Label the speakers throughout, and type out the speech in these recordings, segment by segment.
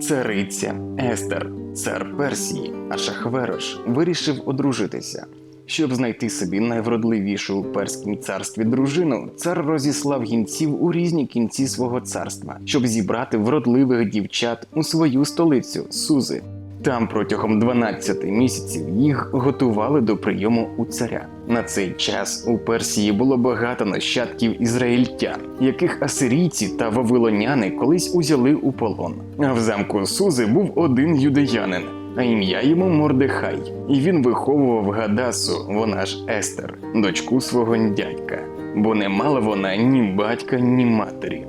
Speaker 1: Цариця Естер, цар Персії, Ашахверош, вирішив одружитися. Щоб знайти собі найвродливішу у перському царстві дружину, цар розіслав гінців у різні кінці свого царства, щоб зібрати вродливих дівчат у свою столицю Сузи. Там протягом 12 місяців їх готували до прийому у царя. На цей час у Персії було багато нащадків ізраїльтян, яких асирійці та вавилоняни колись узяли у полон. А в замку Сузи був один юдеянин, а ім'я йому Мордехай, і він виховував Гадасу, вона ж Естер, дочку свого дядька, бо не мала вона ні батька, ні матері.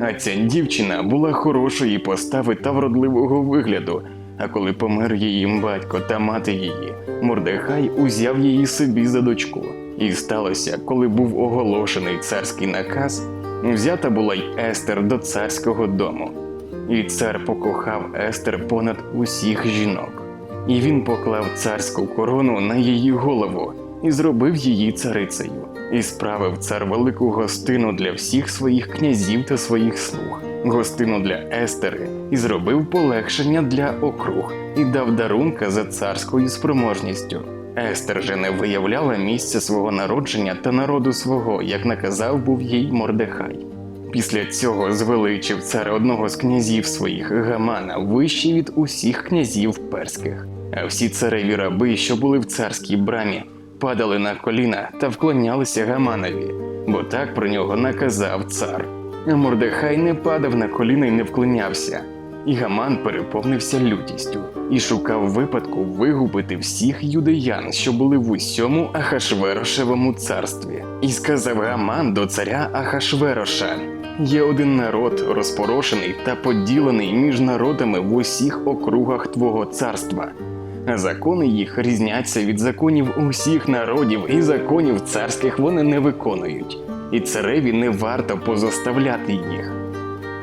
Speaker 1: А ця дівчина була хорошої постави та вродливого вигляду. А коли помер її батько та мати її, Мордехай узяв її собі за дочку. І сталося, коли був оголошений царський наказ, взята була й Естер до царського дому. І цар покохав Естер понад усіх жінок. І він поклав царську корону на її голову і зробив її царицею, і справив цар велику гостину для всіх своїх князів та своїх слуг, гостину для Естери, і зробив полегшення для округ, і дав дарунка за царською спроможністю. Естер же не виявляла місця свого народження та народу свого, як наказав був їй Мордехай. Після цього звеличив цар одного з князів своїх Гамана вищий від усіх князів перських. А всі цареві раби, що були в царській брамі, падали на коліна та вклонялися Гаманові, бо так про нього наказав цар. Мордехай не падав на коліна й не вклонявся. І Гаман переповнився лютістю і шукав випадку вигубити всіх юдеян, що були в усьому Ахашверошевому царстві. І сказав Гаман до царя Ахашвероша: Є один народ, розпорошений та поділений між народами в усіх округах твого царства. Закони їх різняться від законів усіх народів, і законів царських вони не виконують, і цареві не варто позоставляти їх.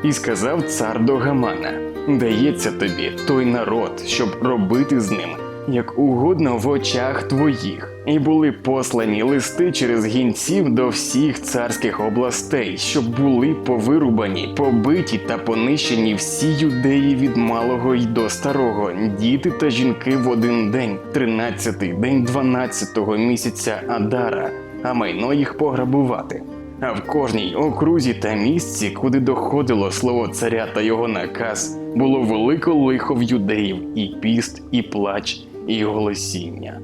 Speaker 1: І сказав цар до Гамана: Дається тобі той народ, щоб робити з ним як угодно в очах твоїх. І були послані листи через гінців до всіх царських областей, щоб були повирубані, побиті та понищені всі юдеї від малого й до старого, діти та жінки в один день, тринадцятий день дванадцятого місяця Адара, а майно їх пограбувати. А в кожній окрузі та місці, куди доходило слово царя та його наказ, було велике лихо в юдеїв, і піст, і плач, і голосіння.